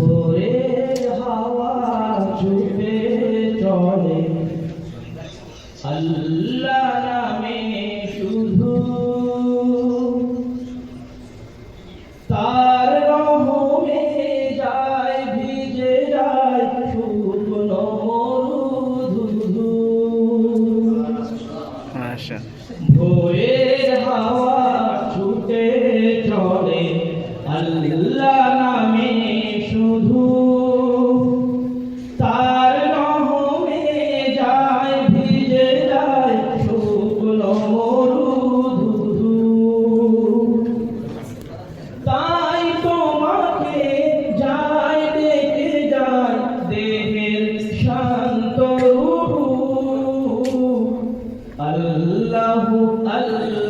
ভোরের হাওয়া ছুটে চলে। আল্লাহ নামে শুধু তার রহমে যায় ভিজে যায় শুকনো মরুধু মাশা হাওয়া ছুটে চলে। আল্লাহ الله الله